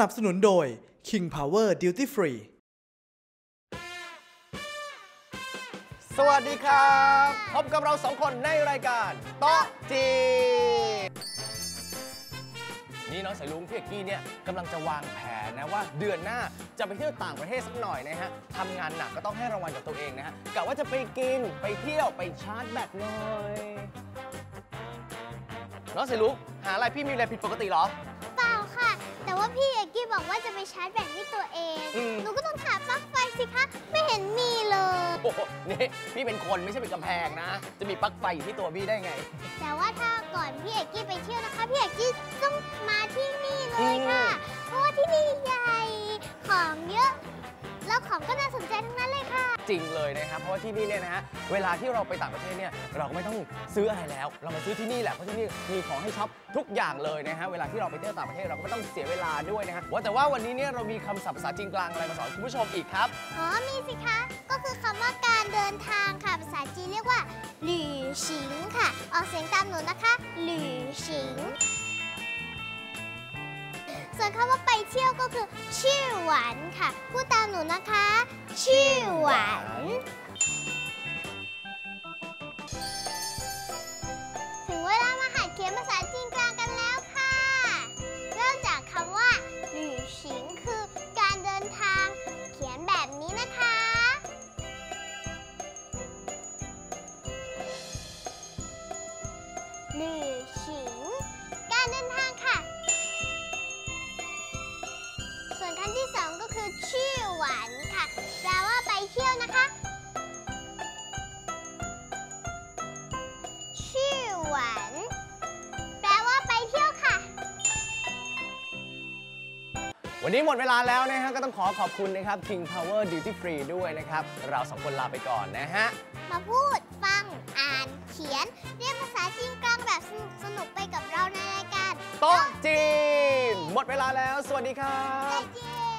นับสนุนโดย King Power Duty Free สวัสดีครับ พบกับเราสองคนในรายการโต๊ะจีนนี่น้องสายลุงพี่เอกกี้เนี่ยกำลังจะวางแผนนะว่าเดือนหน้าจะไปเที่ยวต่างประเทศสักหน่อยนะฮะทำงานหนักก็ต้องให้รางวัลกับตัวเองนะฮะกะว่าจะไปกินไปเที่ยวไปชาร์จแบตหน่อยน้องสายลุงหาอะไรพี่มีอะไรผิดปกติเหรอ พี่เอกกี้บอกว่าจะไปชาร์จแบตให้ตัวเอง อืม หนูก็ต้องหาปลั๊กไฟสิคะ ไม่เห็นมีเลย โอ้โหนี่พี่เป็นคนไม่ใช่เป็นกำแพงนะ จะมีปลั๊กไฟอยู่ที่ตัวพี่ได้ไง แต่ว่าถ้าก่อนพี่เอกกี้ไปเที่ยวนะคะ พี่เอกกี้ต้องมาที่นี่เลยค่ะ เพราะว่าที่นี่ใหญ่ ของเยอะ แล้วของก็น่าสนใจทั้งนั้นเลยค่ะจ ริงเลยนะครับเพราะว่าที่นี่เนี่ยนะฮะเวลาที่เราไปต่างประเทศเนี่ยเราก็ไม่ต้องซื้ออะไรแล้ว เรามาซื้อที่นี่แหละเพราะที่นี่มีของให้ช็อปทุกอย่างเลยนะฮะเวลาที่เราไปเที่ยวต่างประเทศเราก็ไม่ต้องเสียเวลาด้วยนะฮะว่าแต่ว่าวันนี้เนี่ยเรามีคำศัพท์ภาษาจีนกลางอะไรมาสอนคุณผู้ชมอีกครับอ๋อมีสิคะ ก็คือคำว่าการเดินทางค่ะภาษาจีนเรียกว่าหลี่ฉิงค่ะ ออกเสียงตามหนูนะคะหลี่ฉิง ส่วนคำว่าไปเที่ยวก็คือชื่อหวานค่ะ พูดตามหนูนะคะ ชื่อหวานถึงเวลามาหัดเขียนภาษาจีนกลางกันแล้วค่ะ เริ่มจากคำว่าหลี่ฉิงคือการเดินทาง เขียนแบบนี้นะคะหลี่ฉิงการเดินทาง ชื่อหวานค่ะ แปลว่าไปเที่ยวนะคะ ชื่อหวาน แปลว่าไปเที่ยวค่ะ วันนี้หมดเวลาแล้วนะฮะก็ต้องขอขอบคุณนะครับ King Power Duty Free ด้วยนะครับ เราสองคนลาไปก่อนนะฮะ มาพูด ฟัง อ่าน เขียน เรียนภาษาจีนกลางแบบสนุกสนุกๆไปกับเราในรายการโต๊ะจีน หมดเวลาแล้ว สวัสดีครั再บ见。